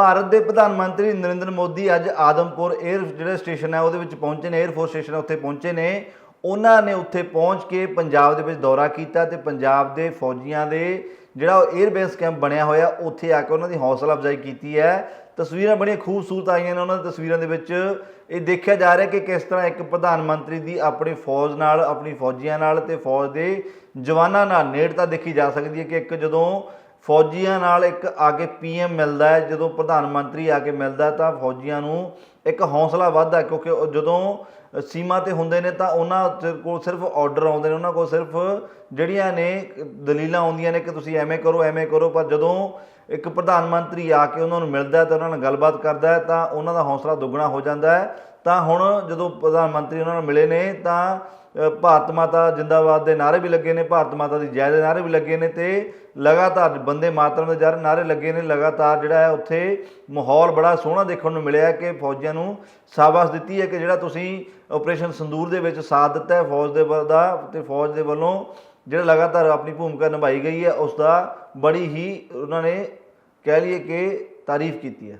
ਭਾਰਤ ਦੇ ਪ੍ਰਧਾਨ ਮੰਤਰੀ ਨਰਿੰਦਰ ਮੋਦੀ ਅੱਜ ਆਦਮਪੁਰ 에ਅਰ ਜਿਹੜਾ ਸਟੇਸ਼ਨ ਹੈ, ਉਹਦੇ ਵਿੱਚ ਪਹੁੰਚੇ ਨੇ 에ਅਰਫੋਰਸ ਸਟੇਸ਼ਨ ਉੱਥੇ ਪਹੁੰਚੇ ਨੇ। ਉਹਨਾਂ ਨੇ ਉੱਥੇ ਪਹੁੰਚ ਕੇ ਪੰਜਾਬ ਦੇ ਵਿੱਚ ਦੌਰਾ ਕੀਤਾ ਤੇ ਪੰਜਾਬ ਦੇ ਫੌਜੀਆਂ ਦੇ ਜਿਹੜਾ ਉਹ 에ਅਰ ਬੇਸ ਕੈਂਪ ਬਣਿਆ ਹੋਇਆ, ਉੱਥੇ ਆ ਕੇ ਉਹਨਾਂ ਦੀ ਹੌਸਲਾ ਅਫਜ਼ਾਈ ਕੀਤੀ ਹੈ। ਤਸਵੀਰਾਂ ਬੜੀਆਂ ਖੂਬਸੂਰਤ ਆਈਆਂ ਨੇ ਉਹਨਾਂ ਦੀ ਤਸਵੀਰਾਂ ਦੇ ਵਿੱਚ। ਇਹ ਦੇਖਿਆ ਜਾ ਰਿਹਾ ਕਿ ਕਿਸ ਤਰ੍ਹਾਂ ਇੱਕ ਪ੍ਰਧਾਨ ਮੰਤਰੀ ਦੀ ਆਪਣੀ ਫੌਜ ਨਾਲ, ਆਪਣੀ ਫੌਜੀਆਂ ਨਾਲ ਤੇ ਫੌਜ ਦੇ ਜਵਾਨਾਂ ਨਾਲ ਨੇੜਤਾ ਦੇਖੀ ਜਾ ਸਕਦੀ ਹੈ ਕਿ ਇੱਕ ਜਦੋਂ ਫੌਜੀਆਂ ਨਾਲ ਇੱਕ ਆ ਕੇ ਪੀਐਮ ਮਿਲਦਾ ਹੈ। ਜਦੋਂ ਪ੍ਰਧਾਨ ਮੰਤਰੀ ਆ ਕੇ ਮਿਲਦਾ ਤਾਂ ਫੌਜੀਆਂ ਨੂੰ ਇੱਕ ਹੌਸਲਾ ਵੱਧਦਾ ਕਿਉਂਕਿ ਉਹ ਜਦੋਂ ਸੀਮਾ ਤੇ ਹੁੰਦੇ ਨੇ ਤਾਂ ਉਹਨਾਂ ਦੇ ਕੋਲ ਸਿਰਫ ਆਰਡਰ ਆਉਂਦੇ ਨੇ, ਉਹਨਾਂ ਕੋਲ ਸਿਰਫ ਜਿਹੜੀਆਂ ਨੇ ਦਲੀਲਾਂ ਆਉਂਦੀਆਂ ਨੇ ਕਿ ਤੁਸੀਂ ਐਵੇਂ ਕਰੋ ਐਵੇਂ ਕਰੋ, ਪਰ ਜਦੋਂ ਇੱਕ ਪ੍ਰਧਾਨ ਮੰਤਰੀ ਆ ਕੇ ਉਹਨਾਂ ਨੂੰ ਮਿਲਦਾ ਹੈ ਉਹਨਾਂ ਨਾਲ ਗੱਲਬਾਤ ਕਰਦਾ ਤਾਂ ਉਹਨਾਂ ਦਾ ਹੌਸਲਾ ਦੁੱਗਣਾ ਹੋ ਜਾਂਦਾ ਹੈ। ਤਾਂ ਹੁਣ ਜਦੋਂ ਪ੍ਰਧਾਨ ਮੰਤਰੀ ਉਹਨਾਂ ਨਾਲ ਮਿਲੇ ਨੇ, ਤਾਂ ਭਾਰਤ ਮਾਤਾ ਜਿੰਦਾਬਾਦ ਦੇ ਨਾਰੇ ਵੀ ਲੱਗੇ ਨੇ, ਭਾਰਤ ਮਾਤਾ ਦੀ ਜੈ ਦੇ ਨਾਰੇ ਵੀ ਲੱਗੇ ਨੇ ਤੇ ਲਗਾਤਾਰ ਬੰਦੇ ਮਾਤਰਮ ਦੇ ਜਰ ਨਾਰੇ ਲੱਗੇ ਨੇ, ਲਗਾਤਾਰ ਜਿਹੜਾ ਹੈ ਉੱਥੇ ਮਾਹੌਲ ਬੜਾ ਸੋਹਣਾ ਦੇਖਣ ਨੂੰ ਮਿਲਿਆ ਕਿ ਫੌਜੀਆਂ ਨੂੰ ਸ਼ਾਬਾਸ਼ ਦਿੱਤੀ ਹੈ ਕਿ ਜਿਹੜਾ ਤੁਸੀਂ ਆਪਰੇਸ਼ਨ ਸੰਦੂਰ ਦੇ ਵਿੱਚ ਸਾਥ ਦਿੱਤਾ ਹੈ, ਫੌਜ ਦੇ ਵੱਲ ਦਾ ਤੇ ਫੌਜ ਦੇ ਵੱਲੋਂ ਜਿਹੜਾ ਲਗਾਤਾਰ ਆਪਣੀ ਭੂਮਿਕਾ ਨਿਭਾਈ ਗਈ ਹੈ ਉਸ ਦਾ ਬੜੀ ਹੀ ਉਹਨਾਂ ਨੇ ਕਹਿ ਲਈਏ ਕਿ ਤਾਰੀਫ ਕੀਤੀ ਹੈ।